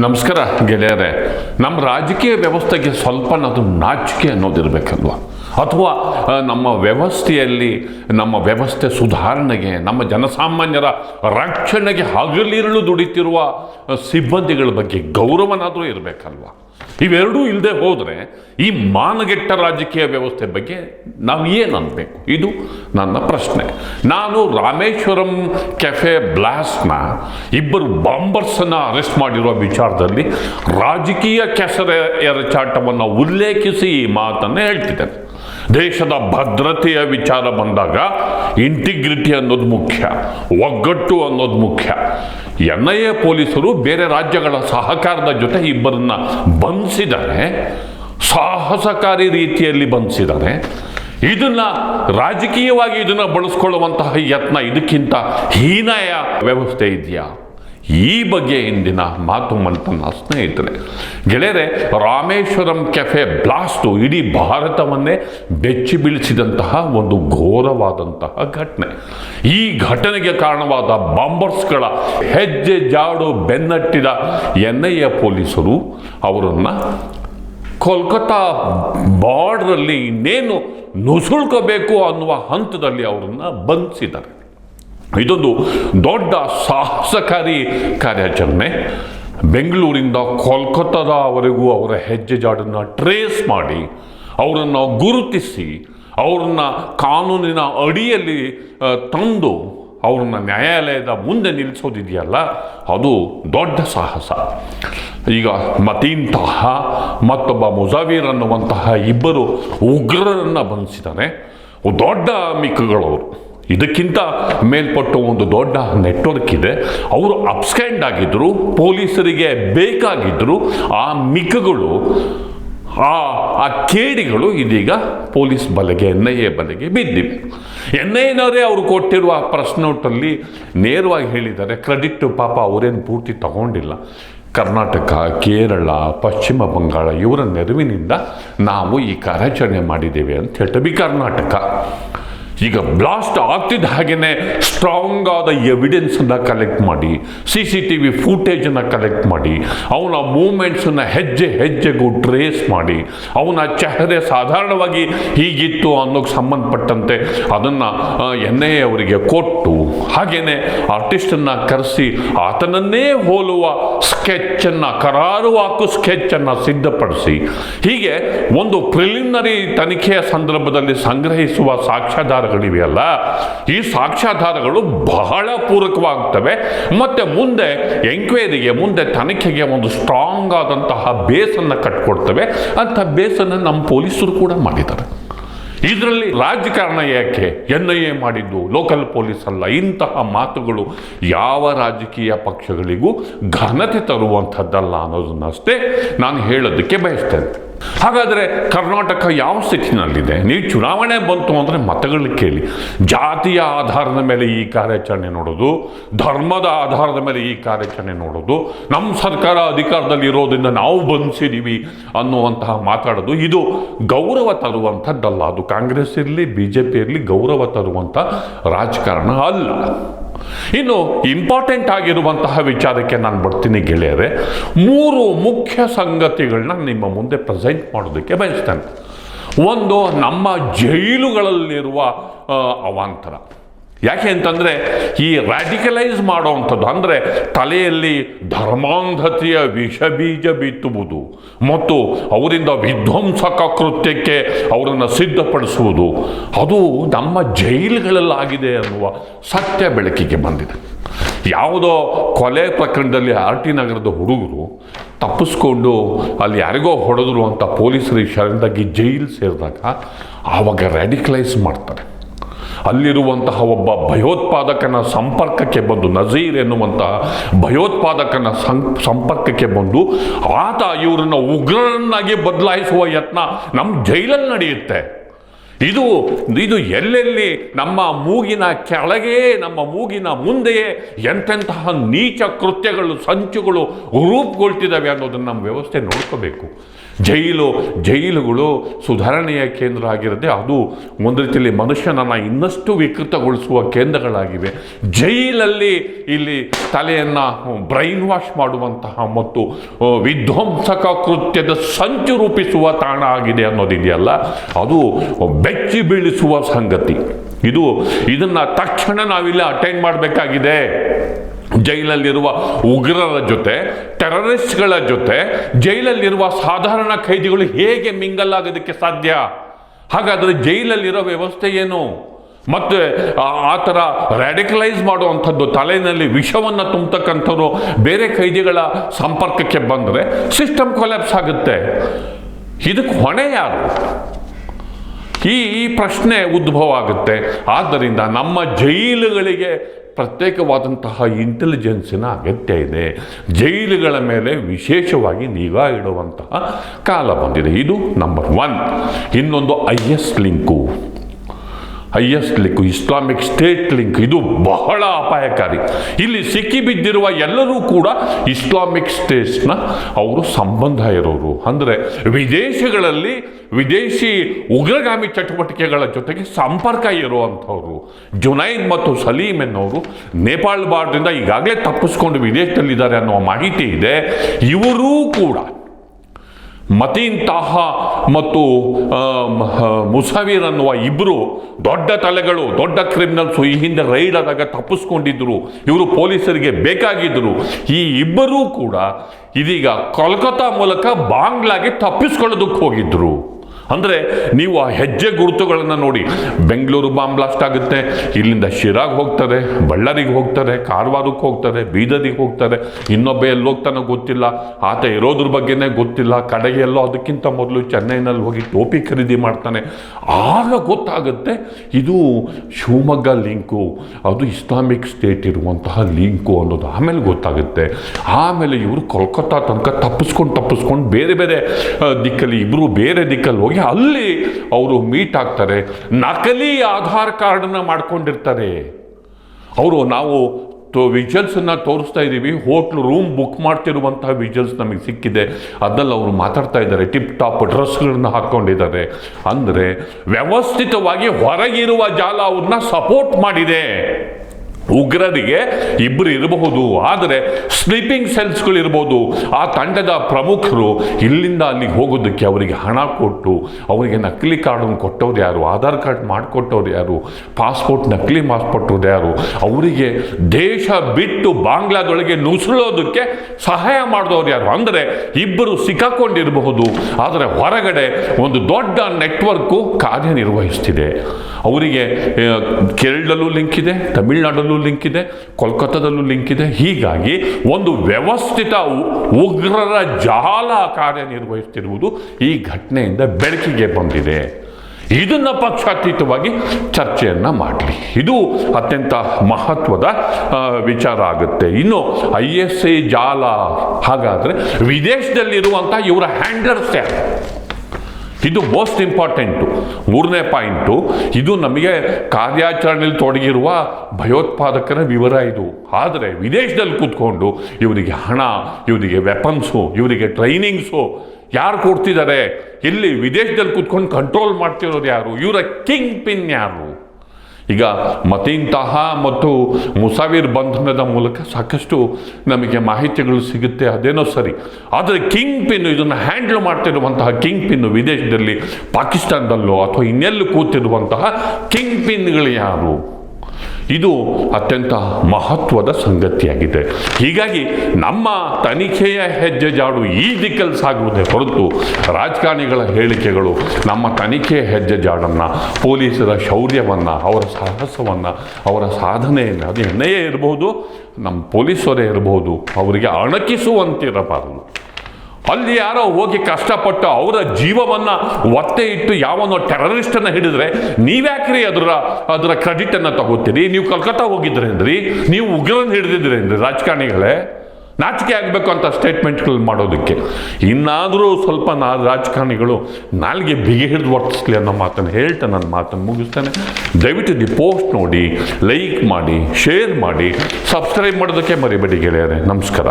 ನಮಸ್ಕಾರ ಗೆಳೆಯರೆ. ನಮ್ಮ ರಾಜಕೀಯ ವ್ಯವಸ್ಥೆಗೆ ಸ್ವಲ್ಪನಾದರೂ ನಾಚಿಕೆ ಅನ್ನೋದಿರಬೇಕಲ್ವ? ಅಥವಾ ನಮ್ಮ ವ್ಯವಸ್ಥೆಯಲ್ಲಿ, ನಮ್ಮ ವ್ಯವಸ್ಥೆ ಸುಧಾರಣೆಗೆ, ನಮ್ಮ ಜನಸಾಮಾನ್ಯರ ರಕ್ಷಣೆಗೆ ಹಗಲಿರುಳು ದುಡಿತಿರುವ ಸಿಬ್ಬಂದಿಗಳ ಬಗ್ಗೆ ಗೌರವನಾದರೂ ಇರಬೇಕಲ್ವ? ಇವೆರಡೂ ಇಲ್ಲದೆ ಹೋದರೆ ಈ ಮಾನಗೆಟ್ಟ ರಾಜಕೀಯ ವ್ಯವಸ್ಥೆ ಬಗ್ಗೆ ನಾವು ಏನು ಅನ್ಬೇಕು? ಇದು ನನ್ನ ಪ್ರಶ್ನೆ. ನಾನು ರಾಮೇಶ್ವರಂ ಕೆಫೆ ಬ್ಲಾಸ್ಟ್ನ ಇಬ್ಬರು ಬಾಂಬರ್ಸನ್ನು ಅರೆಸ್ಟ್ ಮಾಡಿರುವ ವಿಚಾರದಲ್ಲಿ ರಾಜಕೀಯ ಕೆಸರ ಎರಚಾಟವನ್ನು ಉಲ್ಲೇಖಿಸಿ ಈ ಮಾತನ್ನು ಹೇಳ್ತಿದ್ದೇನೆ. ದೇಶದ ಭದ್ರತೆಯ ವಿಚಾರ ಬಂದಾಗ ಇಂಟಿಗ್ರಿಟಿ ಅನ್ನೋದು ಮುಖ್ಯ, ಒಗ್ಗಟ್ಟು ಅನ್ನೋದು ಮುಖ್ಯ. ಎನ್ ಐ ಎ ಪೊಲೀಸರು ಬೇರೆ ರಾಜ್ಯಗಳ ಸಹಕಾರದ ಜೊತೆ ಇಬ್ಬರನ್ನ ಬಂಧಿಸಿದ್ದಾರೆ. ಸಾಹಸಕಾರಿ ರೀತಿಯಲ್ಲಿ ಬಂಧಿಸಿದ್ದಾರೆ. ಇದನ್ನ ರಾಜಕೀಯವಾಗಿ ಇದನ್ನ ಬಳಸ್ಕೊಳ್ಳುವಂತಹ ಯತ್ನ ಇದಕ್ಕಿಂತ ಹೀನಾಯ ವ್ಯವಸ್ಥೆ ಇದೆಯಾ? ಈ ಬಗ್ಗೆ ಇಂದಿನ ಮಾತು ಮಂತನ ಸ್ನೇಹಿತರೆ. ಗೆಳೆಯರೆ, ರಾಮೇಶ್ವರಂ ಕೆಫೆ ಬ್ಲಾಸ್ಟು ಇಡೀ ಭಾರತವನ್ನೇ ಬೆಚ್ಚಿ ಬೀಳಿಸಿದಂತಹ ಒಂದು ಘೋರವಾದಂತಹ ಘಟನೆ. ಈ ಘಟನೆಗೆ ಕಾರಣವಾದ ಬಾಂಬರ್ಸ್ಗಳ ಹೆಜ್ಜೆ ಜಾಡು ಬೆನ್ನಟ್ಟಿದ ಎನ್ ಐ ಎ ಪೊಲೀಸರು ಅವರನ್ನು ಕೋಲ್ಕತ್ತಾ ಬಾರ್ಡ್ರಲ್ಲಿ ಇನ್ನೇನು ನುಸುಳ್ಕೋಬೇಕು ಅನ್ನುವ ಹಂತದಲ್ಲಿ ಅವರನ್ನು ಬಂಧಿಸಿದ್ದಾರೆ. ಇದೊಂದು ದೊಡ್ಡ ಸಾಹಸಕಾರಿ ಕಾರ್ಯಾಚರಣೆ. ಬೆಂಗಳೂರಿಂದ ಕೋಲ್ಕತ್ತಾದವರೆಗೂ ಅವರ ಹೆಜ್ಜೆ ಜಾಡನ್ನು ಟ್ರೇಸ್ ಮಾಡಿ, ಅವರನ್ನು ಗುರುತಿಸಿ, ಅವ್ರನ್ನ ಕಾನೂನಿನ ಅಡಿಯಲ್ಲಿ ತಂದು ಅವ್ರನ್ನ ನ್ಯಾಯಾಲಯದ ಮುಂದೆ ನಿಲ್ಲಿಸೋದಿದೆಯಲ್ಲ, ಅದು ದೊಡ್ಡ ಸಾಹಸ. ಈಗ ಮತೀಂತಹ ಮತ್ತೊಬ್ಬ ಮುಜಾವೀರ್ ಅನ್ನುವಂತಹ ಇಬ್ಬರು ಉಗ್ರರನ್ನು ಬಂಧಿಸಿದ್ದಾರೆ. ದೊಡ್ಡ ಮಿಕ್ಕುಗಳವರು ಇದಕ್ಕಿಂತ ಮೇಲ್ಪಟ್ಟು ಒಂದು ದೊಡ್ಡ ನೆಟ್ವರ್ಕ್ ಇದೆ ಅವರು ಅಪ್ಸ್ಕ್ಯಾಂಡ್ ಆಗಿದ್ದರು ಪೊಲೀಸರಿಗೆ ಬೇಕಾಗಿದ್ರು, ಆ ಮಿಕ್ಕಗಳು ಆ ಆ ಕೇಡಿಗಳು ಇದೀಗ ಪೊಲೀಸ್ ಬಲೆಗೆ, ಎನ್ ಐ ಎ ಬಲೆಗೆ ಬಿದ್ದಿವೆ. ಎನ್ ಐನವರೇ ಅವರು ಕೊಟ್ಟಿರುವ ಪ್ರಶ್ನೋಟಲ್ಲಿ ನೇರವಾಗಿ ಹೇಳಿದ್ದಾರೆ, ಕ್ರೆಡಿಟ್ ಪಾಪ ಅವರೇನು ಪೂರ್ತಿ ತಗೊಂಡಿಲ್ಲ. ಕರ್ನಾಟಕ, ಕೇರಳ, ಪಶ್ಚಿಮ ಬಂಗಾಳ, ಇವರ ನೆರವಿನಿಂದ ನಾವು ಈ ಕಾರ್ಯಾಚರಣೆ ಮಾಡಿದ್ದೇವೆ ಅಂತ ಹೇಳ್ತೇವೆ ಕರ್ನಾಟಕ. ಈಗ ಬ್ಲಾಸ್ಟ್ ಆಗ್ತಿದ್ದ ಹಾಗೆಯೇ ಸ್ಟ್ರಾಂಗ್ ಆದ ಎವಿಡೆನ್ಸನ್ನು ಕಲೆಕ್ಟ್ ಮಾಡಿ ಸಿ ಸಿ ಟಿ ವಿ ಫೂಟೇಜನ್ನು ಕಲೆಕ್ಟ್ ಮಾಡಿ, ಅವನ ಮೂಮೆಂಟ್ಸನ್ನು ಹೆಜ್ಜೆ ಹೆಜ್ಜೆಗೂ ಟ್ರೇಸ್ ಮಾಡಿ, ಅವನ ಚಹರೆ ಸಾಧಾರಣವಾಗಿ ಹೀಗಿತ್ತು ಅನ್ನೋಕ್ಕೆ ಸಂಬಂಧಪಟ್ಟಂತೆ ಅದನ್ನು ಎನ್ ಐ ಅವರಿಗೆ ಕೊಟ್ಟು ಹಾಗೆಯೇ ಆರ್ಟಿಸ್ಟನ್ನು ಕರೆಸಿ ಆತನನ್ನೇ ಹೋಲುವ ಸ್ಕೆಚ್ಚನ್ನು ಕರಾರುವಾಕು ಸ್ಕೆಚ್ಚನ್ನು ಸಿದ್ಧಪಡಿಸಿ, ಹೀಗೆ ಒಂದು ಪ್ರಿಲಿಮಿನರಿ ತನಿಖೆಯ ಸಂದರ್ಭದಲ್ಲಿ ಸಂಗ್ರಹಿಸುವ ಸಾಕ್ಷ್ಯಾಧಾರಗಳಿವೆಯಲ್ಲ? ಈ ಸಾಕ್ಷ್ಯಾಧಾರಗಳು ಬಹಳ ಪೂರಕವಾಗುತ್ತವೆ. ಮತ್ತೆ ಮುಂದೆ ಎಂಕ್ವೈರಿಗೆ ಮುಂದೆ ತನಿಖೆಗೆ ಒಂದು ಸ್ಟ್ರಾಂಗ್ ಆದಂತಹ ಬೇಸನ್ನು ಕಟ್ಕೊಡ್ತವೆ. ಅಂತ ಬೇಸನ್ನು ನಮ್ಮ ಪೊಲೀಸರು ಕೂಡ ಮಾಡಿದ್ದಾರೆ. ಇದರಲ್ಲಿ ರಾಜಕಾರಣ ಯಾಕೆ? ಎನ್ ಐ ಎ ಮಾಡಿದ್ದು ಲೋಕಲ್ ಪೊಲೀಸ್ ಅಲ್ಲ. ಇಂತಹ ಮಾತುಗಳು ಯಾವ ರಾಜಕೀಯ ಪಕ್ಷಗಳಿಗೂ ಘನತೆ ತರುವಂಥದ್ದಲ್ಲ ಅನ್ನೋದನ್ನಷ್ಟೇ ನಾನು ಹೇಳೋದಕ್ಕೆ ಬಯಸ್ತೇನೆ. ಹಾಗಾದರೆ ಕರ್ನಾಟಕ ಯಾವ ಸ್ಥಿತಿನಲ್ಲಿದೆ? ನೀವು ಚುನಾವಣೆ ಬಂತು ಅಂದರೆ ಮತಗಳು ಕೇಳಿ. ಜಾತಿಯ ಆಧಾರದ ಮೇಲೆ ಈ ಕಾರ್ಯಾಚರಣೆ ನೋಡೋದು, ಧರ್ಮದ ಆಧಾರದ ಮೇಲೆ ಈ ಕಾರ್ಯಾಚರಣೆ ನೋಡೋದು ನಮ್ಮ ಸರ್ಕಾರ ಅಧಿಕಾರದಲ್ಲಿ ಇರೋದ್ರಿಂದ ನಾವು ಬಂದಿದ್ದೀವಿ ಅನ್ನುವಂತಹ ಮಾತಾಡೋದು, ಇದು ಗೌರವ ತರುವಂಥದ್ದಲ್ಲ. ಅದು ಕಾಂಗ್ರೆಸ್ ಇರಲಿ ಬಿ ಜೆ ಪಿ ಇರಲಿ ಗೌರವ ತರುವಂಥ ರಾಜಕಾರಣ ಅಲ್ಲ. ಇನ್ನು ಇಂಪಾರ್ಟೆಂಟ್ ಆಗಿರುವಂತಹ ವಿಚಾರಕ್ಕೆ ನಾನು ಬರ್ತೀನಿ ಗೆಳೆಯರೆ. ಮೂರು ಮುಖ್ಯ ಸಂಗತಿಗಳನ್ನ ನಿಮ್ಮ ಮುಂದೆ ಪ್ರೆಸೆಂಟ್ ಮಾಡೋದಕ್ಕೆ ಬಯಸ್ತೇನೆ. ಒಂದು ನಮ್ಮ ಜೈಲುಗಳಲ್ಲಿರುವ ಅವಾಂತರ. ಯಾಕೆ ಅಂತಂದರೆ ಈ ರ್ಯಾಡಿಕಲೈಸ್ ಮಾಡೋವಂಥದ್ದು, ಅಂದರೆ ತಲೆಯಲ್ಲಿ ಧರ್ಮಾಂಧತೆಯ ವಿಷ ಬೀಜ ಬಿತ್ತುವುದು ಮತ್ತು ಅವರಿಂದ ವಿಧ್ವಂಸಕ ಕೃತ್ಯಕ್ಕೆ ಅವರನ್ನು ಸಿದ್ಧಪಡಿಸುವುದು. ಅದು ನಮ್ಮ ಜೈಲುಗಳಲ್ಲಾಗಿದೆ ಅನ್ನುವ ಸತ್ಯ ಬೆಳಕಿಗೆ ಬಂದಿದೆ. ಯಾವುದೋ ಕೊಲೆ ಪ್ರಕರಣದಲ್ಲಿ ಆರ್ ಟಿ ನಗರದ ಹುಡುಗರು ತಪ್ಪಿಸ್ಕೊಂಡು ಅಲ್ಲಿ ಯಾರಿಗೋ ಹೊಡೆದ್ರು ಅಂತ ಪೊಲೀಸರಿಗೆ ಶರಣಾಗಿ ಜೈಲು ಸೇರಿದಾಗ ಆವಾಗ ರ್ಯಾಡಿಕಲೈಸ್ ಮಾಡ್ತಾರೆ. ಅಲ್ಲಿರುವಂತಹ ಒಬ್ಬ ಭಯೋತ್ಪಾದಕನ ಸಂಪರ್ಕಕ್ಕೆ ಬಂದು, ನಜೀರ್ ಎನ್ನುವಂತಹ ಭಯೋತ್ಪಾದಕನ ಸಂಪರ್ಕಕ್ಕೆ ಬಂದು, ಆತ ಇವರನ್ನ ಉಗ್ರರನ್ನಾಗಿ ಬದಲಾಯಿಸುವ ಯತ್ನ ನಮ್ಮ ಜೈಲಲ್ಲಿ ನಡೆಯುತ್ತೆ. ಇದು ಇದು ಎಲ್ಲೆಲ್ಲಿ ನಮ್ಮ ಮೂಗಿನ ಕೆಳಗೆ, ನಮ್ಮ ಮೂಗಿನ ಮುಂದೆಯೇ ಎಂತೆಂತಹ ನೀಚ ಕೃತ್ಯಗಳು, ಸಂಚುಗಳು ರೂಪುಗೊಳ್ತಿದ್ದಾವೆ ಅನ್ನೋದನ್ನು ನಮ್ಮ ವ್ಯವಸ್ಥೆ ನೋಡ್ಕೋಬೇಕು. ಜೈಲು, ಜೈಲುಗಳು ಸುಧಾರಣೆಯ ಕೇಂದ್ರ ಆಗಿರದೆ ಅದು ಒಂದು ರೀತಿಯಲ್ಲಿ ಮನುಷ್ಯನನ್ನು ಇನ್ನಷ್ಟು ವಿಕೃತಗೊಳಿಸುವ ಕೇಂದ್ರಗಳಾಗಿವೆ. ಜೈಲಲ್ಲಿ ಇಲ್ಲಿ ತಲೆಯನ್ನು ಬ್ರೈನ್ ವಾಶ್ ಮಾಡುವಂತಹ ಮತ್ತು ವಿಧ್ವಂಸಕ ಕೃತ್ಯದ ಸಂಚು ರೂಪಿಸುವ ತಾಣ ಆಗಿದೆ ಅನ್ನೋದಿದೆಯಲ್ಲ. ಅದು ಬೆಚ್ಚಿ ಬೀಳಿಸುವ ಸಂಗತಿ. ಇದು ಇದನ್ನು ತಕ್ಷಣ ನಾವಿಲ್ಲಿ ಅಟೆಂಡ್ ಮಾಡಬೇಕಾಗಿದೆ. ಜೈಲಲ್ಲಿರುವ ಉಗ್ರರ ಜೊತೆ ಟೆರರಿಸ್ಟ್ಗಳ ಜೊತೆ, ಜೈಲಲ್ಲಿರುವ ಸಾಧಾರಣ ಖೈದಿಗಳು ಹೇಗೆ ಮಿಂಗಲ್ ಆಗೋದಕ್ಕೆ ಸಾಧ್ಯ? ಹಾಗಾದರೆ ಜೈಲಲ್ಲಿರೋ ವ್ಯವಸ್ಥೆ ಏನು? ಮತ್ತೆ, ಆ- ಥರ ರ್ಯಾಡಿಕಲೈಸ್ ಮಾಡುವಂಥದ್ದು ತಲೆಯಲ್ಲಿ ವಿಷವನ್ನು ತುಂಬತಕ್ಕಂಥವ್ರು ಬೇರೆ ಖೈದಿಗಳ ಸಂಪರ್ಕಕ್ಕೆ ಬಂದರೆ ಸಿಸ್ಟಮ್ ಕೊಲ್ಯಾಪ್ಸ್ ಆಗುತ್ತೆ. ಇದಕ್ಕೆ ಹೊಣೆ ಯಾರು? ಈ ಈ ಪ್ರಶ್ನೆ ಉದ್ಭವ ಆಗುತ್ತೆ. ಆದ್ದರಿಂದ ನಮ್ಮ ಜೈಲುಗಳಿಗೆ ಪ್ರತ್ಯೇಕವಾದಂತಹ ಇಂಟೆಲಿಜೆನ್ಸಿನ ಅಗತ್ಯ ಇದೆ. ಜೈಲುಗಳ ಮೇಲೆ ವಿಶೇಷವಾಗಿ ನಿಗಾ ಇಡುವಂತಹ ಕಾಲ ಬಂದಿದೆ. ಇದು ನಂಬರ್ ಒನ್ ಇನ್ನೊಂದು I S link S link Islamic state link ಇದು ಬಹಳ ಅಪಾಯಕಾರಿ. ಇಲ್ಲಿ ಸಿಕ್ಕಿ ಬಿದ್ದಿರುವ ಎಲ್ಲರೂ ಕೂಡ ಇಸ್ಲಾಮಿಕ್ ಸ್ಟೇಟ್ಸ್ನ ಅವರು ಸಂಬಂಧ ಇರೋರು. ಅಂದರೆ ವಿದೇಶಗಳಲ್ಲಿ ವಿದೇಶಿ ಉಗ್ರಗಾಮಿ ಚಟುವಟಿಕೆಗಳ ಜೊತೆಗೆ ಸಂಪರ್ಕ ಇರುವಂಥವ್ರು. ಜುನೈದ್ ಮತ್ತು ಸಲೀಂ ಎನ್ನುವರು ನೇಪಾಳ ಬಾರ್ಡ್ರಿಂದ ಈಗಾಗಲೇ ತಪ್ಪಿಸ್ಕೊಂಡು ವಿದೇಶದಲ್ಲಿದ್ದಾರೆ ಅನ್ನುವ ಮಾಹಿತಿ ಇದೆ. ಇವರೂ ಕೂಡ ಮತೀನ್ ತಾಹ ಮತ್ತು ಮುಸಾವೀರ್ ಅನ್ನುವ ಇಬ್ಬರು ದೊಡ್ಡ ತಲೆಗಳು, ದೊಡ್ಡ ಕ್ರಿಮಿನಲ್ಸು ಈ ಹಿಂದೆ ರೈಡ್ ಆದಾಗ ತಪ್ಪಿಸ್ಕೊಂಡಿದ್ರು. ಇವರು ಪೊಲೀಸರಿಗೆ ಬೇಕಾಗಿದ್ದರು ಈ ಇಬ್ಬರೂ ಕೂಡ ಇದೀಗ ಕೋಲ್ಕತ್ತಾ ಮೂಲಕ ಬಾಂಗ್ಲಾಗೆ ತಪ್ಪಿಸ್ಕೊಳ್ಳೋದಕ್ಕೆ ಹೋಗಿದ್ರು. ಅಂದರೆ ನೀವು ಆ ಹೆಜ್ಜೆ ಗುರುತುಗಳನ್ನು ನೋಡಿ, ಬೆಂಗಳೂರು ಬ್ಲಾಸ್ಟ್ ಆಗುತ್ತೆ, ಇಲ್ಲಿಂದ ಶಿರಾಗ್ ಹೋಗ್ತಾರೆ ಬಳ್ಳಾರಿಗೆ ಹೋಗ್ತಾರೆ ಕಾರವಾರಕ್ಕೆ ಹೋಗ್ತಾರೆ ಬೀದರಿಗೆ ಹೋಗ್ತಾರೆ ಇನ್ನೊಬ್ಬ ಎಲ್ಲಿ ಹೋಗ್ತಾನೋ ಗೊತ್ತಿಲ್ಲ, ಆತ ಇರೋದ್ರ ಬಗ್ಗೆನೇ ಗೊತ್ತಿಲ್ಲ, ಕಡೆಗೆ ಎಲ್ಲೋ ಅದಕ್ಕಿಂತ ಮೊದಲು ಚೆನ್ನೈನಲ್ಲಿ ಹೋಗಿ ಟೋಪಿ ಖರೀದಿ ಮಾಡ್ತಾನೆ, ಆಗ ಗೊತ್ತಾಗುತ್ತೆ ಇದು ಶಿವಮೊಗ್ಗ ಲಿಂಕು, ಅದು ಇಸ್ಲಾಮಿಕ್ ಸ್ಟೇಟ್ ಇರುವಂತಹ ಲಿಂಕು ಅನ್ನೋದು ಆಮೇಲೆ ಗೊತ್ತಾಗುತ್ತೆ. ಆಮೇಲೆ ಇವರು ಕೋಲ್ಕತ್ತಾ ತನಕ ತಪ್ಪಿಸ್ಕೊಂಡು ತಪ್ಪಿಸ್ಕೊಂಡು ಬೇರೆ ಬೇರೆ ದಿಕ್ಕಲ್ಲಿ ಇಬ್ಬರು ಬೇರೆ ದಿಕ್ಕಲ್ಲಿ ಹೋಗಿ ಅಲ್ಲಿ ಅವರು ಮೀಟ್ ಆಗ್ತಾರೆ. ನಕಲಿ ಆಧಾರ್ ಕಾರ್ಡನ್ನ ಮಾಡ್ಕೊಂಡಿರ್ತಾರೆ. ಅವರು ನಾವು ತೋ ವಿಜಲ್ಸನ್ನು ತೋರಿಸ್ತಾ ಇದ್ದೀವಿ. ಹೋಟ್ಲು ರೂಮ್ ಬುಕ್ ಮಾಡ್ತಿರುವಂತಹ ವಿಜಲ್ಸ್ ನಮಗೆ ಸಿಕ್ಕಿದೆ. ಅದರಲ್ಲಿ ಅವರು ಮಾತಾಡ್ತಾ ಇದ್ದಾರೆ. ಟಿಪ್ ಟಾಪ್ ಡ್ರೆಸ್ಗಳನ್ನ ಹಾಕ್ಕೊಂಡಿದ್ದಾರೆ ಅಂದರೆ ವ್ಯವಸ್ಥಿತವಾಗಿ ಹೊರಗಿರುವ ಜಾಲ ಅವ್ರನ್ನ ಸಪೋರ್ಟ್ ಮಾಡಿದೆ. ಉಗ್ರರಿಗೆ ಇಬ್ಬರು ಇರಬಹುದು, ಆದರೆ ಸ್ಲೀಪಿಂಗ್ ಸೆಲ್ಸ್ಗಳು ಇರ್ಬೋದು ಆ ತಂಡದ ಪ್ರಮುಖರು ಇಲ್ಲಿಂದ ಅಲ್ಲಿಗೆ ಹೋಗೋದಕ್ಕೆ ಅವರಿಗೆ ಹಣ ಕೊಟ್ಟು, ಅವರಿಗೆ ನಕಲಿ ಕಾರ್ಡನ್ನು ಕೊಟ್ಟವ್ರು ಯಾರು? ಆಧಾರ್ ಕಾರ್ಡ್ ಮಾಡಿಕೊಟ್ಟವ್ರು ಯಾರು? ಪಾಸ್ಪೋರ್ಟ್ ನಕಲಿ ಪಾಸ್ಪೋರ್ಟ್ ಯಾರು? ಅವರಿಗೆ ದೇಶ ಬಿಟ್ಟು ಬಾಂಗ್ಲಾದೊಳಗೆ ನುಸುಳೋದಕ್ಕೆ ಸಹಾಯ ಮಾಡಿದವ್ರು ಯಾರು? ಅಂದರೆ ಇಬ್ಬರು ಸಿಕ್ಕಾಕೊಂಡಿರಬಹುದು, ಆದರೆ ಹೊರಗಡೆ ಒಂದು ದೊಡ್ಡ ನೆಟ್ವರ್ಕು ಕಾರ್ಯನಿರ್ವಹಿಸ್ತಿದೆ. ಅವರಿಗೆ ಕೇರಳದಲ್ಲೂ ಲಿಂಕ್ ಇದೆ, ತಮಿಳುನಾಡಲ್ಲೂ ಲಿಂಕ್ ಇದೆ, ಕೋಲ್ಕತ್ತಾದಲ್ಲೂ ಲಿಂಕ್ ಇದೆ. ಹೀಗಾಗಿ ಒಂದು ವ್ಯವಸ್ಥಿತ ಉಗ್ರರ ಜಾಲ ಕಾರ್ಯನಿರ್ವಹಿಸ್ತಿರುವುದು ಈ ಘಟನೆಯಿಂದ ಬೆಳಕಿಗೆ ಬಂದಿದೆ. ಇದನ್ನು ಪಕ್ಷಾತೀತವಾಗಿ ಚರ್ಚೆಯನ್ನು ಮಾಡಲಿ. ಇದು ಅತ್ಯಂತ ಮಹತ್ವದ ವಿಚಾರ ಆಗುತ್ತೆ. ಇನ್ನು ಐ ಎಸ್ ಐ ಜಾಲ, ಹಾಗಾದರೆ ವಿದೇಶದಲ್ಲಿರುವಂಥ ಇವರ ಹ್ಯಾಂಡರ್ಸ್ ಯಾರು? ಇದು ಮೋಸ್ಟ್ ಇಂಪಾರ್ಟೆಂಟು ಮೂರನೇ ಪಾಯಿಂಟು ಇದು ನಮಗೆ ಕಾರ್ಯಾಚರಣೆಯಲ್ಲಿ ತೊಡಗಿರುವ ಭಯೋತ್ಪಾದಕರ ವಿವರ ಇದು. ಆದರೆ ವಿದೇಶದಲ್ಲಿ ಕೂತ್ಕೊಂಡು ಇವರಿಗೆ ಹಣ, ಇವರಿಗೆ ವೆಪನ್ಸು ಇವರಿಗೆ ಟ್ರೈನಿಂಗ್ಸು ಯಾರು ಕೊಡ್ತಿದ್ದಾರೆ? ಇಲ್ಲಿ ವಿದೇಶದಲ್ಲಿ ಕೂತ್ಕೊಂಡು ಕಂಟ್ರೋಲ್ ಮಾಡ್ತಿರೋದು ಯಾರು? ಇವರ ಕಿಂಗ್ ಪಿನ್ ಯಾರು? ಈಗ ಮತೀಂತಹ ಮತ್ತು ಮುಸಾವಿರ್ ಬಂಧನದ ಮೂಲಕ ಸಾಕಷ್ಟು ನಮಗೆ ಮಾಹಿತಿಗಳು ಸಿಗುತ್ತೆ, ಅದೇನೋ ಸರಿ. ಆದರೆ ಕಿಂಗ್ ಪಿನ್ ಇದನ್ನು ಹ್ಯಾಂಡಲ್ ಮಾಡ್ತಿರುವಂತಹ ಕಿಂಗ್ ಪಿನ್ ವಿದೇಶದಲ್ಲಿ, ಪಾಕಿಸ್ತಾನದಲ್ಲೋ ಅಥವಾ ಇನ್ನೆಲ್ಲೂ ಕೂತಿರುವಂತಹ ಕಿಂಗ್ ಪಿನ್ಗಳು ಯಾರು? ಇದು ಅತ್ಯಂತ ಮಹತ್ವದ ಸಂಗತಿಯಾಗಿದೆ. ಹೀಗಾಗಿ ನಮ್ಮ ತನಿಖೆಯ ಹೆಜ್ಜೆ ಜಾಡು ಈ ದಿಕ್ಕಲ್ಲಿ ಸಾಗುವುದೇ ಹೊರತು ರಾಜಕಾರಣಿಗಳ ಹೇಳಿಕೆಗಳು ನಮ್ಮ ತನಿಖೆಯ ಹೆಜ್ಜೆ ಜಾಡನ್ನು, ಪೊಲೀಸರ ಶೌರ್ಯವನ್ನು, ಅವರ ಸಾಹಸವನ್ನು, ಅವರ ಸಾಧನೆಯನ್ನು, ಅದು ಎಣ್ಣೆಯೇ ಇರಬಹುದು, ನಮ್ಮ ಪೊಲೀಸರೇ ಇರಬಹುದು, ಅವರಿಗೆ ಅಣಕಿಸುವಂತಿರಬಾರದು. ಅಲ್ಲಿ ಯಾರೋ ಹೋಗಿ ಕಷ್ಟಪಟ್ಟು ಅವರ ಜೀವವನ್ನ ಒತ್ತೆ ಇಟ್ಟು ಯಾವನೋ ಟೆರರಿಸ್ಟನ್ನು ಹಿಡಿದ್ರೆ ನೀವ್ಯಾಕ್ರಿ ಅದರ ಅದರ ಕ್ರೆಡಿಟನ್ನು ತಗೋತೀರಿ? ನೀವು ಕಲ್ಕತ್ತಾ ಹೋಗಿದ್ರೇನ್ರಿ ನೀವು ಉಗ್ರನ ಹಿಡಿದಿದ್ರೇನ್ರಿ ರಾಜಕಾರಣಿಗಳೇ? ನಾಚಿಕೆ ಆಗಬೇಕು ಅಂತ ಸ್ಟೇಟ್ಮೆಂಟ್ಗಳು ಮಾಡೋದಕ್ಕೆ. ಇನ್ನಾದರೂ ಸ್ವಲ್ಪ ನಾ ರಾಜಕಾರಣಿಗಳು ನಾಲ್ಗೆ ಬಿಗಿ ಹಿಡಿದು ವರ್ತಿಸ್ಲಿ ಅನ್ನೋ ಮಾತನ್ನು ಹೇಳ್ತಾ ನನ್ನ ಮಾತನ್ನು ಮುಗಿಸ್ತಾನೆ. ದಯವಿಟ್ಟು ದಿ ಪೋಸ್ಟ್ ನೋಡಿ ಲೈಕ್ ಮಾಡಿ ಶೇರ್ ಮಾಡಿ ಸಬ್ಸ್ಕ್ರೈಬ್ ಮಾಡೋದಕ್ಕೆ ಮರಿಬೇಡಿ ಗೆಳೆಯರೆ. ನಮಸ್ಕಾರ.